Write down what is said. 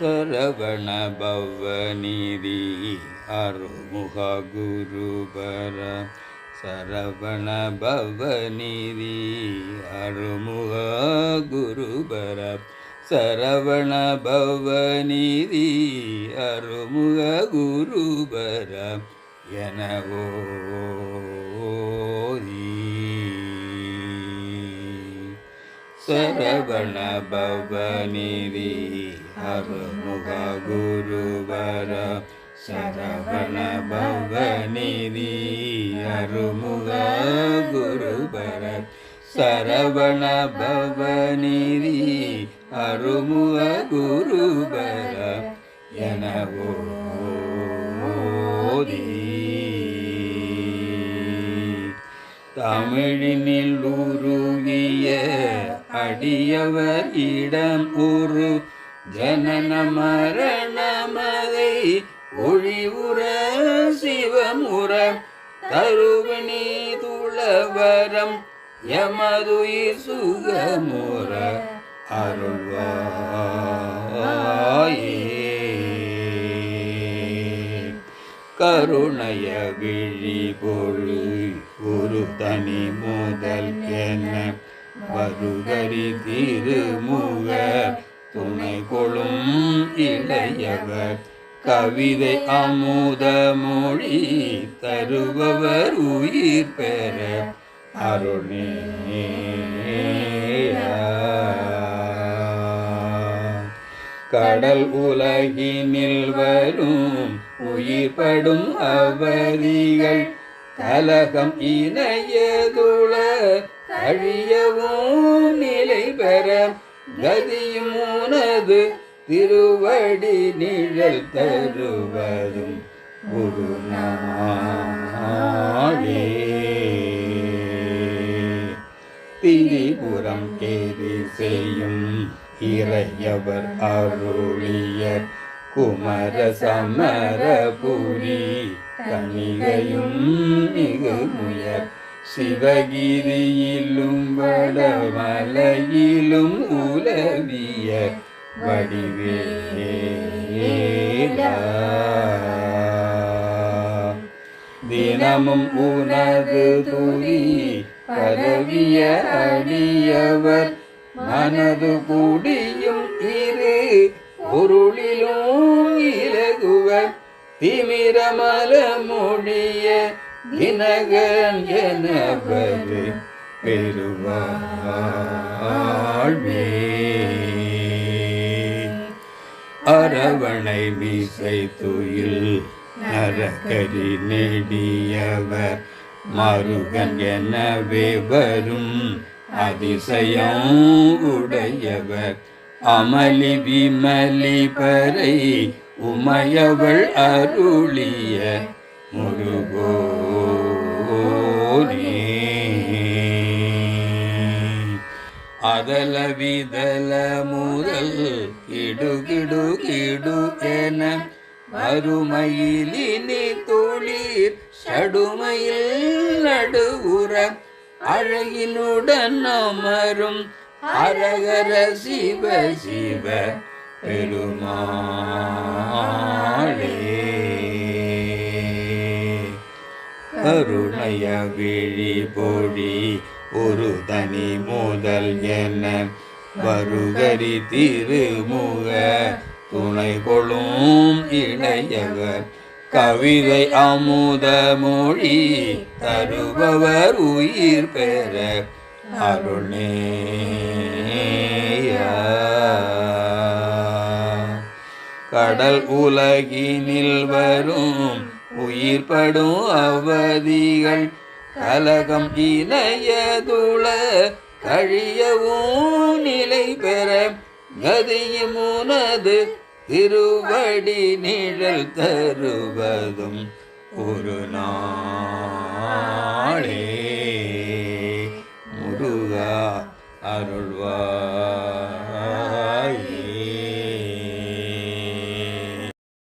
சரவண பவநிதி அருமுக குருபர. சரவண பவநிதி அருமுக குருபர. சரவண பவநிதி அருமுக குருபர. எனவோ சரவண பவநிதி அருமுக குருவர சரவண பவநிதி அருமுக குருவர சரவண பவநிதி அருமுக குருவர எனவோ தமிழினில் உருகிய அடியவர் இடம் உரு. ஜனன மரணமதை ஒழிவுற சிவமுற தருவினி துளவரம் எமதுயிர் சுகமுற. அருள்வார். கருணைய விழி பொழு ஒரு தனி முதல் என வருகரி திருமுக துணை கொழும் இளையவர். கவிதை அமுத மொழி தருபவர் உயிர் பெற அருணே. கடல் உலகினில் வரும் உயிர்படும் அவரிகள் கலகம் இணையதுள அழியவும் நிலை பெற கதியும் உனது திருவடி நிழல் தருவதும் ஒரு திரிபுரம் கேதி செய்யும் இறையவர் அருளிய குமர சமரபுரி கணிகையும் மிகுமுயர் சிவகிரியிலும் வடமலையிலும் உலவிய வடிவேலா. தினமும் உனது துரி பரவிய அடியவர் மனது குடியும் இரு பொருளிலும் இலகுவ திமிரமல மொழிய தினகன் எனவது பெருவாழ்வே. அரவணை மீசை துயில் நரகரி நெடியவர் மருகன் எனவே வரும். அதிசயம் உடையவர் அமளி விமலி பறை உமையவள் அருளிய முருகோனே. அதல விதல முதல் இடுகிடு கிடு என வறுமையிலினி தொழிற் சடுமையில் நடுவுற அழகினுடன் அமரும் அரகர சிவ சிவ பெருமாளே. கருணைய விழி பொழி ஒரு தனி முதல் என வருகரி திருமுக துணை கொள்ளும் இணையவர். கவிதை அமுத மொழி தருபவர் உயிர் பெற அருணேயா. கடல் உலகினில் வரும் உயிர்படும் அவதிகள் கலகம் இணையதுள கழியவும் நிலை பெற கதியும் உனது திருவடி நிழல் தருவதும் ஒரு நாளே.